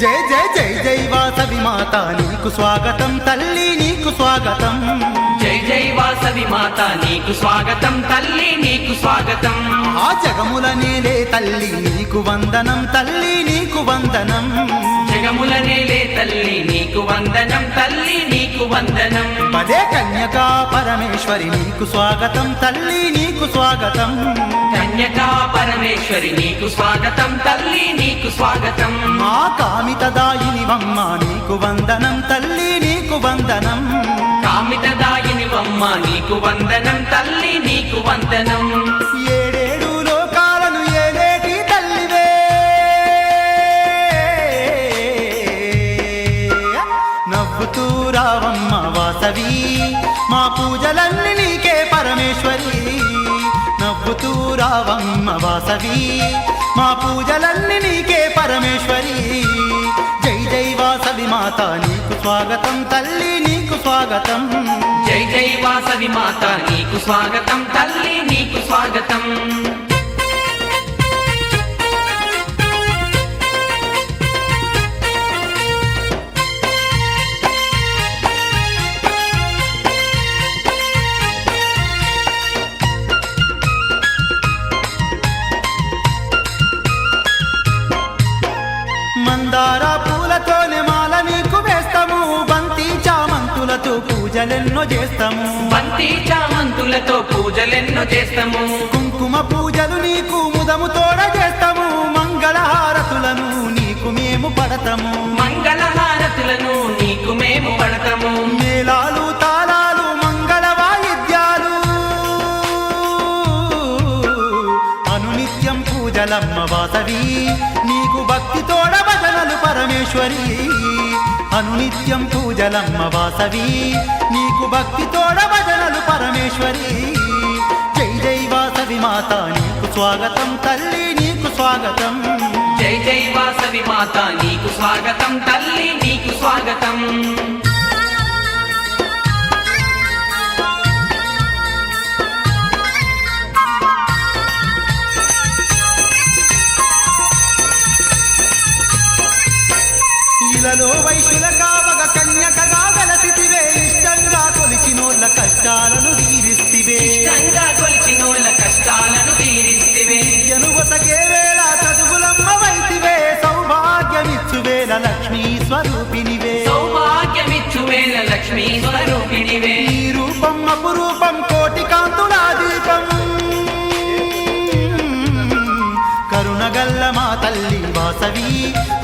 జై జై జై జై వాసవి మాత నీకు స్వాగతం తల్లి నీకు స్వాగతం. జై జై వాసవి మాత నీకు స్వాగతం తల్లి నీకు స్వాగతం. ఆ జగముల నేలే తల్లి నీకు వందనం తల్లి నీకు వందనం. జగముల నేలే తల్లి నీకు వందనం తల్లి నీకు వందనం. పదే కన్యకా పరమేశ్వరి నీకు స్వాగతం తల్లి నీకు స్వాగతం. కన్యకా పరమేశ్వరి నీకు స్వాగతం తల్లి నీకు స్వాగతం. మా కామితదాయిని వమ్మ నీకు వందనం తల్లి నీకు వందనం. కామితదాయిని వమ్మ నీకు వందనం తల్లి నీకు వందనం. ఏడేడు లోకాలను ఏలేటి తల్లివే. నవ్వుతూ రావమ్మ వాసవి మా పూజలన్నీ నీకే పరమేశ్వరి. నవ్వుతూ రావమ్మ వాసవి మా పూజలన్నీ నీకే పరమేశ్వరి. జై జై వాసవి మాత నీకు స్వాగతం తల్లి నీకు స్వాగతం. వాసవి మాత నీకు స్వాగతం తల్లి నీకు స్వాగతం. పూజలెన్నో చేస్తాము. బంతి చామంతులతో పూజలెన్నో చేస్తాము. కుంకుమ పూజలు నీకు ముదము తోడ చేస్తాము. మంగళహారతులను నీకు మేము పడతాము. మంగళహారతులను నీకు మేము పడతాము. మేళాలు తాళాలు మంగళ వాయిద్యాలు అనునిత్యం పూజలమ్మ వాసవి నీకు భక్తి తోడ భజనలు పరమేశ్వరి. అనునిత్యం పూజలమ్మ వాసవి. నీకు భక్తి తోడ భజనలు పరమేశ్వరి. జై జై వాసవి మాత నీకు స్వాగతం తల్లి నీకు స్వాగతం. జై జై వాసవి మాత నీకు స్వాగతం తల్లి నీకు స్వాగతం. ఇలలో వైశ్యుల కావగ కన్యకగా వెలసితివే. ఇష్టంగా కొలిచినోళ్ళ కష్టాలను తీరిస్తివే. ఇష్టంగా కొలిచినోళ్ళ కష్టాలను తీరిస్తివే. ఎనుగొసగే వేళ చదువులమ్మ వైతివే. సౌభాగ్యమిచ్చు వేళ లక్ష్మీ స్వరూపినివే సౌభాగ్యమిచ్చు వేళ లక్ష్మీ స్వరూపిణివే. ఈ రూపం అపురూపం కోటి కాంతులా దీపం. కరుణగల్ల మా తల్లి వాసవి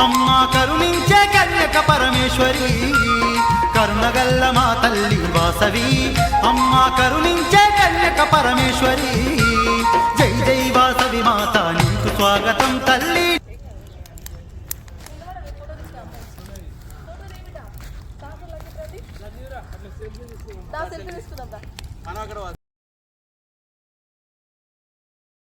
అమ్మ కరుణించే కన్యక పరమేశ్వరి. కరుణగల్ల మా తల్లి వాసవి. అమ్మ కరుణించే కన్యక పరమేశ్వరి. జై జై వాసవి మాత నీకు స్వాగతం తల్లి. దా